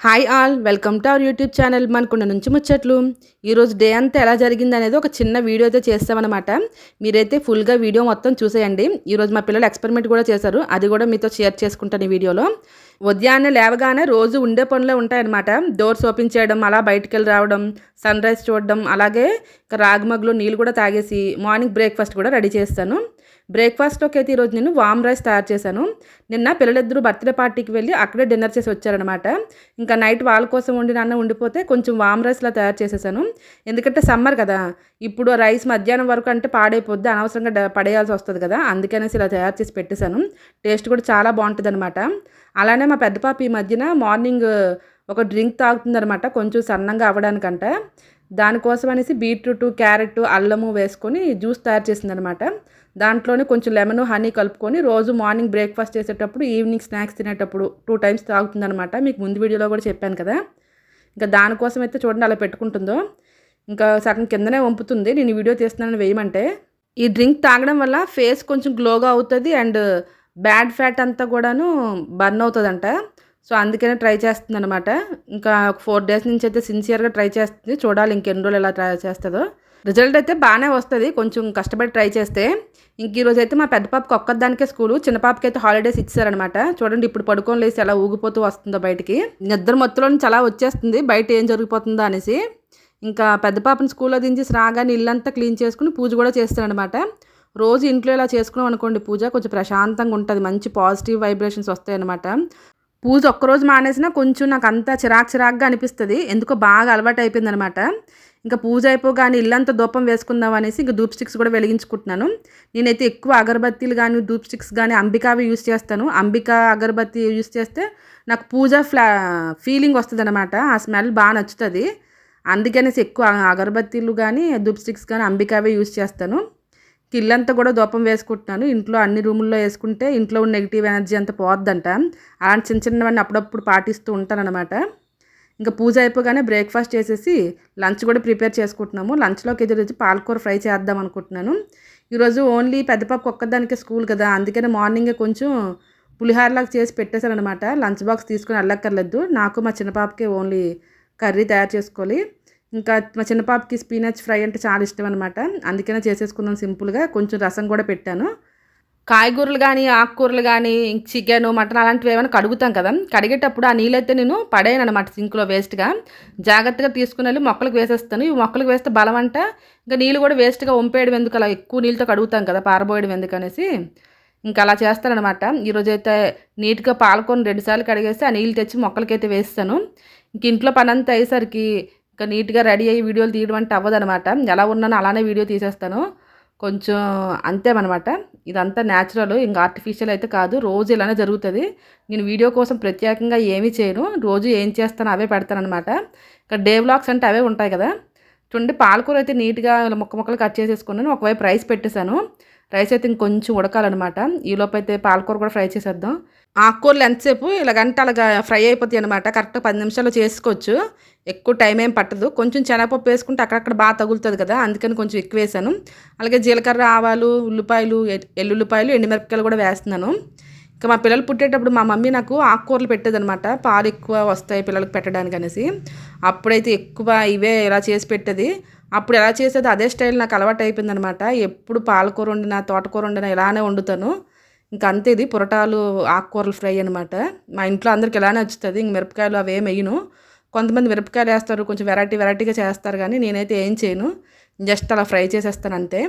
Hi all welcome to our YouTube channel మనకున్న నుంచి ముచ్చట్లు. ఈరోజు డే అంతా ఎలా జరిగింది అనేది ఒక చిన్న వీడియో అయితే చేస్తామన్నమాట. మీరైతే ఫుల్గా వీడియో మొత్తం చూసేయండి. ఈరోజు మా పిల్లలు ఎక్స్పెరిమెంట్ కూడా చేశారు. అది కూడా మీతో షేర్ చేసుకుంటాను ఈ వీడియోలో ఉదయాన్నే లేవగానే రోజు ఉండే పనులే ఉంటాయన్నమాట. డోర్స్ ఓపెన్ చేయడం అలా బయటికి వెళ్ళి రావడం సన్ రైజ్ చూడడం అలాగే రాగమగ్గులో నీళ్ళు కూడా తాగేసి మార్నింగ్ బ్రేక్ఫాస్ట్ కూడా రెడీ చేస్తాను. బ్రేక్ఫాస్ట్లోకి అయితే ఈరోజు నేను వామ్ రైస్ తయారు చేశాను. నిన్న పిల్లలిద్దరూ బర్త్డే పార్టీకి వెళ్ళి అక్కడే డిన్నర్ చేసి వచ్చారనమాట ఇంకా నైట్ వాళ్ళ కోసం వండిన అన్నం ఉండిపోతే కొంచెం వామ్ రైస్లా తయారు చేసేసాను. ఎందుకంటే సమ్మర్ కదా ఇప్పుడు రైస్ మధ్యాహ్నం వరకు అంటే పాడైపోద్ది అనవసరంగా పడేయాల్సి వస్తుంది కదా అందుకనేసి ఇలా తయారు చేసి పెట్టేశాను. టేస్ట్ కూడా చాలా బాగుంటుంది అనమాట అలానే మా పెద్ద పాప ఈ మధ్యన మార్నింగ్ ఒక డ్రింక్ తాగుతుందనమాట కొంచెం సన్నంగా అవ్వడానికంట. దానికోసం అనేసి బీట్రూట్ క్యారెట్ అల్లము వేసుకొని జ్యూస్ తయారు చేసిందనమాట దాంట్లోనే కొంచెం లెమన్ హనీ కలుపుకొని రోజు మార్నింగ్ బ్రేక్ఫాస్ట్ చేసేటప్పుడు ఈవినింగ్ స్నాక్స్ తినేటప్పుడు టూ టైమ్స్ తాగుతుందనమాట మీకు ముందు వీడియోలో కూడా చెప్పాను కదా. ఇంకా దానికోసం అయితే చూడండి అలా పెట్టుకుంటుందో. ఇంకా సగం కిందనే వంపుతుంది. నేను వీడియో తీస్తున్నాను వేయమంటే. ఈ డ్రింక్ తాగడం వల్ల ఫేస్ కొంచెం గ్లోగా అవుతుంది అండ్ బ్యాడ్ ఫ్యాట్ అంతా కూడాను బర్న్ అవుతుందంట. సో అందుకనే ట్రై చేస్తుంది అనమాట ఇంకా ఫోర్ డేస్ నుంచి అయితే సిన్సియర్గా ట్రై చేస్తుంది. చూడాలి ఇంకెన్ని రోజులు ఎలా ట్రై చేస్తుందో. రిజల్ట్ అయితే బాగానే వస్తుంది. కొంచెం కష్టపడి ట్రై చేస్తే. ఇంక ఈరోజు అయితే మా పెద్ద పాపకి ఒక్కదానికే స్కూలు. చిన్న పాపకి అయితే హాలిడేస్ ఇచ్చారనమాట చూడండి ఇప్పుడు పడుకొని లేసి ఎలా ఊగిపోతూ వస్తుందో బయటికి. నిద్ర మొత్తంలో నుంచి అలా వచ్చేస్తుంది. బయట ఏం జరిగిపోతుందో అనేసి. ఇంకా పెద్ద పాపని స్కూల్లో దించేసి రాగానే ఇల్లంతా క్లీన్ చేసుకుని పూజ కూడా చేస్తానమాట రోజు ఇంట్లో ఇలా చేసుకున్నాం అనుకోండి పూజ కొంచెం ప్రశాంతంగా ఉంటుంది. మంచి పాజిటివ్ వైబ్రేషన్స్ వస్తాయి అనమాట పూజ ఒక్కరోజు మానేసినా కొంచెం నాకు అంతా చిరాక్ చిరాక్గా అనిపిస్తుంది. ఎందుకో బాగా అలవాటు అయిపోయిందనమాట ఇంకా పూజ అయిపోగానే ఇల్లంతా దూపం వేసుకుందాం అనేసి ఇంకా ధూప్ స్టిక్స్ కూడా వెలిగించుకుంటున్నాను. నేనైతే ఎక్కువ అగరబత్తీలు కానీ ధూప్ స్టిక్స్ కానీ అంబికావి యూస్ చేస్తాను. అంబిక అగరబత్తి యూస్ చేస్తే నాకు పూజ ఫ్లా ఫీలింగ్ వస్తుంది అనమాట ఆ స్మెల్ బాగా నచ్చుతుంది. అందుకనేసి ఎక్కువ అగరబత్తీలు కానీ డూప్ స్టిక్స్ కానీ అంబికావే యూస్ చేస్తాను. కిల్లంతా కూడా దూపం వేసుకుంటున్నాను. ఇంట్లో అన్ని రూముల్లో వేసుకుంటే ఇంట్లో ఉన్న నెగిటివ్ ఎనర్జీ అంతా పోద్దంట. అలాంటి చిన్న చిన్నవన్నీ అప్పుడప్పుడు పాటిస్తూ ఉంటానన్నమాట. ఇంకా పూజ అయిపోగానే బ్రేక్ఫాస్ట్ చేసేసి లంచ్ కూడా ప్రిపేర్ చేసుకుంటున్నాము. లంచ్లోకి ఎదురొచ్చి పాలకూర ఫ్రై చేద్దాం అనుకుంటున్నాను. ఈరోజు ఓన్లీ పెద్ద పాప ఒక్కదానికి స్కూల్ కదా అందుకనే మార్నింగే కొంచెం పులిహారలాగా చేసి పెట్టేశానమాట లంచ్ బాక్స్ తీసుకుని వెళ్ళక్కర్లేదు నాకు మా చిన్న పాపకి ఓన్లీ కర్రీ తయారు చేసుకోవాలి. ఇంకా మా చిన్న పాపకి స్పీనచ్ ఫ్రై అంటే చాలా ఇష్టం అనమాట అందుకనే చేసేసుకుందాం సింపుల్గా. కొంచెం రసం కూడా పెట్టాను. కాయగూరలు కానీ ఆకుకూరలు కానీ చికెన్ మటన్ అలాంటివి ఏమైనా కడుగుతాం కదా. కడిగేటప్పుడు ఆ నీళ్ళైతే నేను పడేయను అనమాట సింక్లో వేస్ట్గా. జాగ్రత్తగా తీసుకుని వెళ్ళి మొక్కలకు వేసేస్తాను. ఈ మొక్కలకు వేస్తే బలం అంట. ఇంకా నీళ్ళు కూడా వేస్ట్గా వంపేయడం ఎందుకు అలా ఎక్కువ నీళ్ళతో కడుగుతాం కదా పారబోయడం ఎందుకు అనేసి. ఇంకా అలా చేస్తానమాట ఈరోజు అయితే నీట్గా పాలకొని రెండుసార్లు కడిగేసి ఆ నీళ్ళు తెచ్చి మొక్కలకైతే వేస్తాను. ఇంక ఇంట్లో పని అంతా అయ్యేసరికి ఇంకా నీట్గా రెడీ అయ్యి వీడియోలు తీయడం అంటే అవ్వదనమాట ఎలా ఉన్నానో అలానే వీడియో తీసేస్తాను. కొంచెం అంతేమనమాట. ఇదంతా న్యాచురల్ ఇంకా ఆర్టిఫిషియల్ అయితే కాదు రోజు ఇలానే జరుగుతుంది. నేను వీడియో కోసం ప్రత్యేకంగా ఏమీ చేయను. రోజు ఏం చేస్తాను అవే పెడతాను అనమాట ఇక్కడ డే బ్లాగ్స్ అంటే అవే ఉంటాయి కదా. చూడండి పాలకూర అయితే నీట్గా ముక్క ముక్కలు కట్ చేసేసుకున్నాను. ఒకవైపు రైస్ పెట్టేశాను. రైస్ అయితే ఇంకొంచెం ఉడకాలన్నమాట. ఈలోపు అయితే పాలకూర కూడా ఫ్రై చేసేద్దాం. ఆకుకూరలు ఎంతసేపు ఇలాగంటే అలాగా ఫ్రై అయిపోతాయి అనమాట కరెక్ట్గా పది నిమిషాలు చేసుకోవచ్చు. ఎక్కువ టైం ఏం పట్టదు. కొంచెం శనగపప్పు వేసుకుంటే అక్కడక్కడ బాగా తగులుతుంది కదా అందుకని కొంచెం ఎక్కువ వేసాను. అలాగే జీలకర్ర ఆవాలు ఉల్లిపాయలు ఎల్లుల్లిపాయలు ఎండుమిరపకాయలు కూడా వేస్తున్నాను. ఇంకా మా పిల్లలు పుట్టేటప్పుడు మా మమ్మీ నాకు ఆకుకూరలు పెట్టేదనమాట పాలు ఎక్కువ వస్తాయి పిల్లలకు పెట్టడానికి అనేసి. అప్పుడైతే ఎక్కువ ఇవే ఇలా చేసి పెట్టేది. అప్పుడు ఎలా చేసేది అదే స్టైల్ నాకు అలవాటు అయిపోయిందనమాట. ఎప్పుడు పాలకూర వండినా తోటకూర వండినా ఇలానే వండుతాను. ఇంకా అంతే ఇది పురటాలు ఆకుకూరలు ఫ్రై అనమాట. మా ఇంట్లో అందరికి ఇలానే వచ్చుతుంది ఇంక మిరపకాయలు అవి ఏం వేయను. కొంతమంది మిరపకాయలు వేస్తారు కొంచెం వెరైటీ వెరైటీగా చేస్తారు కానీ నేనైతే ఏం చేయను. జస్ట్ అలా ఫ్రై చేసేస్తాను అంతే.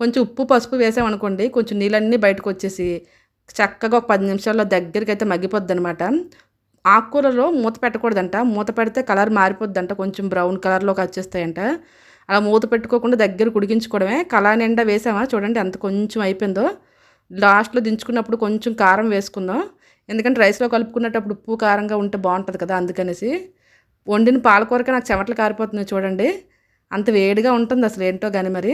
కొంచెం ఉప్పు పసుపు వేసామనుకోండి కొంచెం నీళ్ళన్నీ బయటకు వచ్చేసి చక్కగా ఒక పది నిమిషాల్లో దగ్గరికి అయితే మగ్గిపోద్ది అనమాట ఆకుకూరలో మూత పెట్టకూడదంట. మూత పెడితే కలర్ మారిపోద్దంట. కొంచెం బ్రౌన్ కలర్లోకి వచ్చేస్తాయంట అలా మూత పెట్టుకోకుండా దగ్గర ఉడికించుకోవడమే కళా నిండా వేసామా? చూడండి ఎంత కొంచెం అయిపోయిందో. లాస్ట్లో దించుకున్నప్పుడు కొంచెం కారం వేసుకుందాం. ఎందుకంటే రైస్లో కలుపుకున్నప్పుడు ఉప్పు కారంగా ఉంటే బాగుంటుంది కదా అందుకనేసి. వండిన పాలకూరకే నాకు చెమటలు కారిపోతుంది చూడండి. అంత వేడిగా ఉంటుంది అసలు ఏంటో కానీ మరి.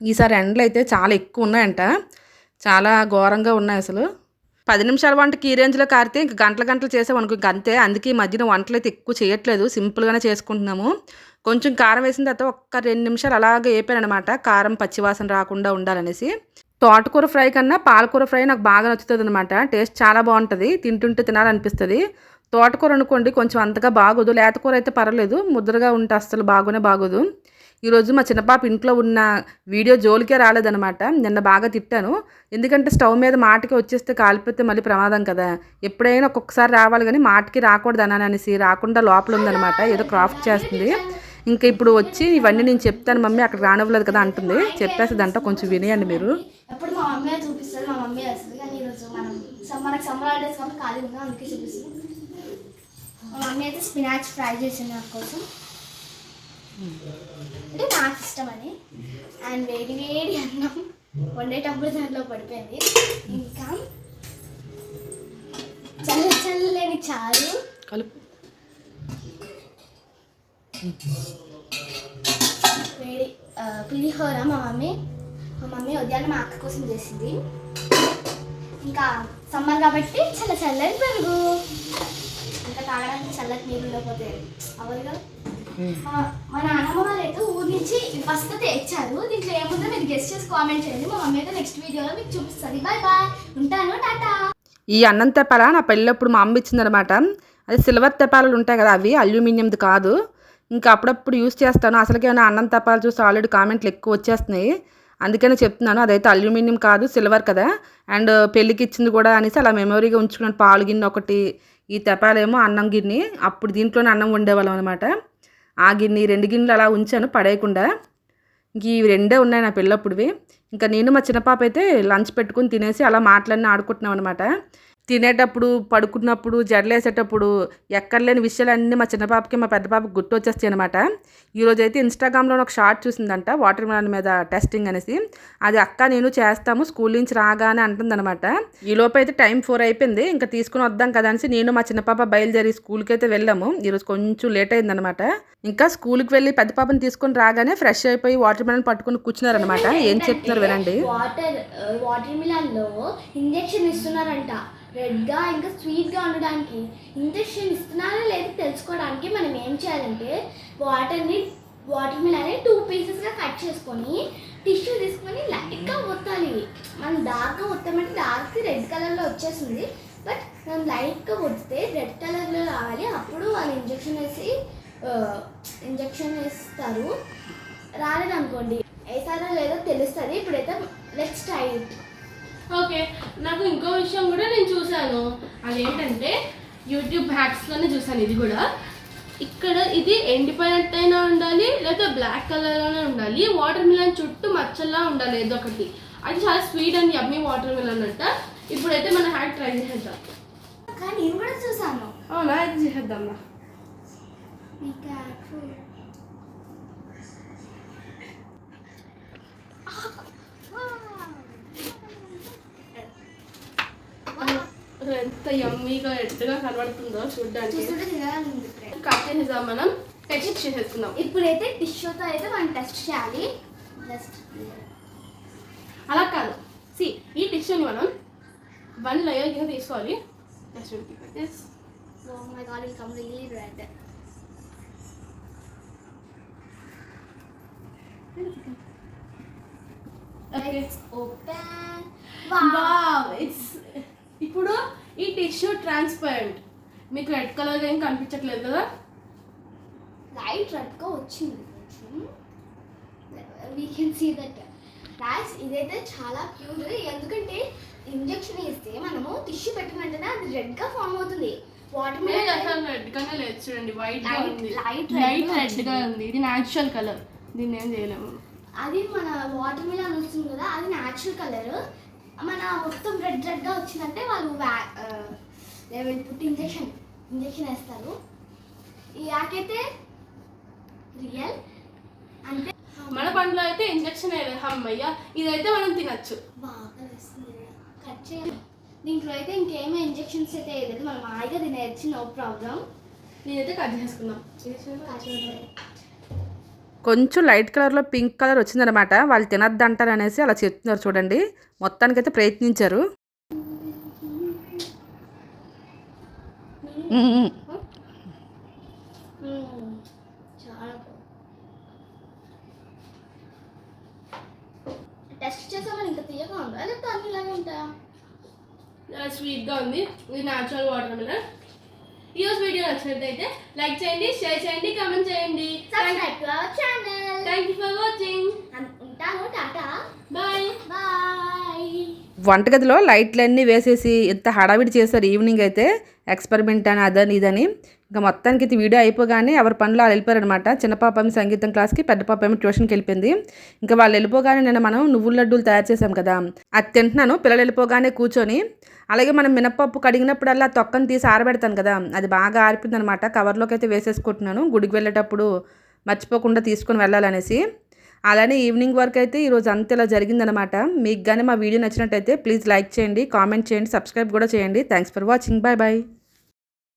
ఈసారి ఎండలు అయితే చాలా ఎక్కువ ఉన్నాయంట. చాలా ఘోరంగా ఉన్నాయి అసలు. పది నిమిషాల వంటకి ఈ రేంజ్లో కారితే ఇంక గంటల గంటలు చేసామనుకో ఇంక అంతే. అందుకే ఈ మధ్యన వంటలు అయితే ఎక్కువ చేయట్లేదు. సింపుల్గానే చేసుకుంటున్నాము. కొంచెం కారం వేసిన తర్వాత ఒక్క రెండు నిమిషాలు అలాగే వేపాను అనమాట కారం పచ్చివాసన రాకుండా ఉండాలనేసి. తోటకూర ఫ్రై కన్నా పాలకూర ఫ్రై నాకు బాగా నచ్చుతుంది అనమాట టేస్ట్ చాలా బాగుంటుంది. తింటుంటే తినాలనిపిస్తుంది. తోటకూర అనుకోండి కొంచెం అంతగా బాగోదు. లేతకూర అయితే పర్వాలేదు ముద్రగా ఉంటే అస్సలు బాగునే బాగోదు. ఈరోజు మా చిన్నపాప ఇంట్లో ఉన్న వీడియో జోలికే రాలేదనమాట నిన్న బాగా తిట్టాను. ఎందుకంటే స్టవ్ మీద మాటకి వచ్చేస్తే కాలిపోతే మళ్ళీ ప్రమాదం కదా. ఎప్పుడైనా ఒక్కొక్కసారి రావాలి కానీ మాటకి రాకూడదు అని అనేసి రాకుండా లోపల ఉందనమాట ఏదో క్రాఫ్ట్ చేస్తుంది. ఇంకా ఇప్పుడు వచ్చి ఇవన్నీ నేను చెప్తాను మమ్మీ అక్కడ రానివ్వలేదు కదా అంటుంది. చెప్పేస్తుందంట కొంచెం వినేయండి మీరు. అప్పుడు మా మమ్మీ మా మమ్మీ వస్తుంది కానీ ఈరోజు మనం మనకి సమ్మర్ హాలిడేస్ ఖాళీ అందుకే చూపిస్తుంది. మమ్మీ అయితే స్పినాచ్ ఫ్రై చేసింది నా కోసం అంటే నాకు ఇష్టం అని అండ్ వేడి వేడి అన్నం వండేటప్పుడు దాంట్లో పడిపోయింది. ఇంకా చల్ల చల్లని చారు. కలుపు. వేడి పులిహోర మా మమ్మీ మా మమ్మీ ఉదయాన్నే మా అక్క కోసం చేసింది. ఇంకా సమ్మర్ కాబట్టి చల్ల చల్లని పెరుగు. ఇంకా తాగడానికి చల్లటి నీళ్ళు లేకపోతే అవ్వదు కదా మా- నాన్నమ్మ వాళ్ళు అయితే ఊరి నుంచి ఫస్ట్ తెచ్చారు. దీంట్లో ఏముందో మీరు గెస్ట్ చేసి కామెంట్ చేయండి. మా మమ్మీ అయితే నెక్స్ట్ వీడియోలో మీకు చూపిస్తుంది. బాయ్ బాయ్ ఉంటాను టాటా. ఈ అన్నం తెప్పాల? నా పెళ్ళప్పుడు మా అమ్మ ఇచ్చిందనమాట అది సిల్వర్ తెప్పాలు ఉంటాయి కదా అవి అల్యూమినియంది కాదు. ఇంకా అప్పుడప్పుడు యూస్ చేస్తాను. అసలుకే అన్నం తెప్పాలు చూసి ఆల్రెడీ కామెంట్లు ఎక్కువ వచ్చేస్తున్నాయి. అందుకనే చెప్తున్నాను. అదైతే అల్యూమినియం కాదు సిల్వర్ కదా. అండ్ పెళ్ళికి ఇచ్చింది కూడా అనేసి అలా మెమొరీగా ఉంచుకున్నాను. పాలు గిన్నె ఒకటి ఈ తెపాలేమో అన్నం గిన్నె అప్పుడు దీంట్లోనే అన్నం వండేవాళ్ళం అనమాట ఆ గిన్నె రెండు గిన్నెలు అలా ఉంచాను పడేయకుండా. ఇంక ఇవి రెండే ఉన్నాయి నా పెళ్ళప్పుడువి. ఇంకా నేను మా చిన్నపాప అయితే లంచ్ పెట్టుకుని తినేసి అలా మాటలన్నీ ఆడుకుంటున్నాం అనమాట తినేటప్పుడు పడుకున్నప్పుడు జడలేసేటప్పుడు ఎక్కర్లేని విషయాలన్నీ మా చిన్న పాపకి మా పెద్ద పాపకి గుర్తు వచ్చేస్తాయి అనమాట ఈరోజు అయితే ఇన్స్టాగ్రామ్లో ఒక షార్ట్ చూసిందంట వాటర్ మిలన్ మీద టెస్టింగ్ అనేసి. అది అక్క నేను చేస్తాము స్కూల్ నుంచి రాగానే అంటుందన్నమాట. ఈ అయితే టైం ఫోర్ అయిపోయింది ఇంకా తీసుకుని వద్దాం కదా అనేసి నేను మా చిన్న పాప బయలుదేరి స్కూల్కి అయితే వెళ్ళాము ఈరోజు కొంచెం లేట్ అయిందనమాట ఇంకా స్కూల్కి వెళ్ళి పెద్ద పాపని తీసుకొని రాగానే ఫ్రెష్ అయిపోయి వాటర్ మిలన్ పట్టుకుని కూర్చున్నారనమాట ఏం చెప్తున్నారు వినండి. వాటర్ వాటర్ మిలన్లో ఇంజెక్షన్ ఇస్తున్నారంట. రెడ్గా ఇంకా స్వీట్గా ఉండడానికి ఇంజెక్షన్ ఇస్తున్నారా లేదా తెలుసుకోవడానికి మనం ఏం చేయాలంటే వాటర్ని వాటర్ టూ పీసెస్గా కట్ చేసుకొని టిష్యూ తీసుకొని లైట్గా ఒత్తాలి. మనం డార్క్గా ఒత్తామంటే డార్క్ రెడ్ కలర్లో వచ్చేస్తుంది. బట్ మనం లైట్గా ఒత్తితే రెడ్ కలర్లో రావాలి. అప్పుడు వాళ్ళు ఇంజెక్షన్ వేసి ఇంజెక్షన్ వేస్తారు. రాలేదనుకోండి. వేసారో లేదో తెలుస్తుంది. ఇప్పుడైతే లెట్స్ ట్రై ఇట్ ఓకే నాకు ఇంకో విషయం కూడా నేను చూశాను. అదేంటంటే యూట్యూబ్ హ్యాక్స్లోనే చూశాను ఇది కూడా. ఇక్కడ ఇది ఎండిపోయినట్టయినా ఉండాలి లేదా బ్లాక్ కలర్లోనే ఉండాలి వాటర్ మిలన్ చుట్టూ మచ్చల్లా ఉండాలి ఏదో ఒకటి. అది చాలా sweet and yummy water melon అంట. ఇప్పుడైతే మన హ్యాక్ ట్రై చేసేద్దాం. కానీ నేను కూడా చూసాను అవునా? ఇది చేసేద్దాం ఎంత యమ్మీగా ఎట్టుగా కనబడుతుందో చూడడానికి. కట్ చేసేద్దాం మనం టెస్ట్ చేసేసుకుందాం ఇప్పుడైతే టిష్యూతో అయితే మనం టెస్ట్ చేయాలి. అలా కాదు. సి ఈ టిష్యూని మనం వన్ లేయర్ కింద తీసుకోవాలి. Just this red let's open wow it's ఇప్పుడు ఈ టిష్యూ ట్రాన్స్పరెంట్ మీకు రెడ్ కలర్ ఏం కనిపించట్లేదు కదా? లైట్ రెడ్గా వచ్చింది వీ కెన్ సీ దట్ రాస్ ఇదైతే చాలా ప్యూర్ ఎందుకంటే ఇంజెక్షన్ ఇస్తే మనము టిష్యూ పెట్టిన వెంటనే అది రెడ్గా ఫామ్ అవుతుంది. వాటర్ అసలు రెడ్ గానే లేదు చూడండి వైట్గా ఉంది. లైట్గా రెడ్గా ఉంది. ఇది న్యాచురల్ కలర్ దీన్ని ఏం చేయలేము. అది మన వాటర్ మిలన్ వస్తుంది కదా అది న్యాచురల్ కలర్ మన మొత్తం రెడ్ రెడ్గా వచ్చిందంటే వాళ్ళు లెవెల్ పుట్టి ఇంజెక్షన్ ఇంజెక్షన్ వేస్తారు. ఈ యాకైతే రియల్ అంటే మన పండ్లో అయితే ఇంజక్షన్ అమ్మయ్య ఇదైతే మనం తినచ్చు. బాగా కట్ చేయాలి. దీంట్లో అయితే ఇంకేమీ ఇంజెక్షన్స్ అయితే వేయలేదు మనం హాయిగా తినేయచ్చు నో ప్రాబ్లం నేనైతే కట్ చూడు. కొంచెం లైట్ కలర్లో పింక్ కలర్ వచ్చిందనమాట. వాళ్ళు తినద్దు అంటారు అనేసి అలా చెప్తున్నారు చూడండి. మొత్తానికైతే ప్రయత్నించారు. టెస్ట్ చేసామని ఇంకా తీయగా ఉందా? లేకపోతే అన్ని ఇలాగే ఉంటాయా? చాలా స్వీట్గా ఉంది. ఇది న్యాచురల్ వాటర్ మిలన్ రోజు వీడియో నచ్చినట్లయితే లైక్ చేయండి షేర్ చేయండి కామెంట్ చేయండి. Subscribe to our channel thank you for watching ఉంటాను టాటా. బాయ్ బాయ్ వంటగదిలో లైట్లన్నీ వేసేసి ఎంత హడావిడి చేశారు ఈవినింగ్ అయితే ఎక్స్పెరిమెంట్ అని అదని ఇదని. ఇంకా మొత్తానికి అయితే వీడియో అయిపోగానే ఎవరి పనులు వాళ్ళు వెళ్ళిపోయారనమాట చిన్న సంగీతం క్లాస్కి పెద్ద పాప ట్యూషన్కి వెళ్ళిపోయింది. ఇంకా వాళ్ళు వెళ్ళిపోగానే నేను మనం నువ్వుల లడ్డూలు తయారు చేసాం కదా. అది తింటున్నాను. పిల్లలు వెళ్ళిపోగానే కూర్చొని అలాగే మనం మినపప్పు కడిగినప్పుడల్లా తొక్కను తీసి ఆరబెడతాను కదా. అది బాగా ఆరిపోయింది అనమాట కవర్లోకి అయితే వేసేసుకుంటున్నాను. గుడికి వెళ్ళేటప్పుడు మర్చిపోకుండా తీసుకొని వెళ్ళాలనేసి. అలానే ఈవినింగ్ వరకు అయితే ఈరోజు అంత ఇలా జరిగిందనమాట మీకు కానీ మా వీడియో నచ్చినట్టయితే ప్లీజ్ లైక్ చేయండి కామెంట్ చేయండి సబ్స్క్రైబ్ కూడా చేయండి. Thanks for watching. Bye bye.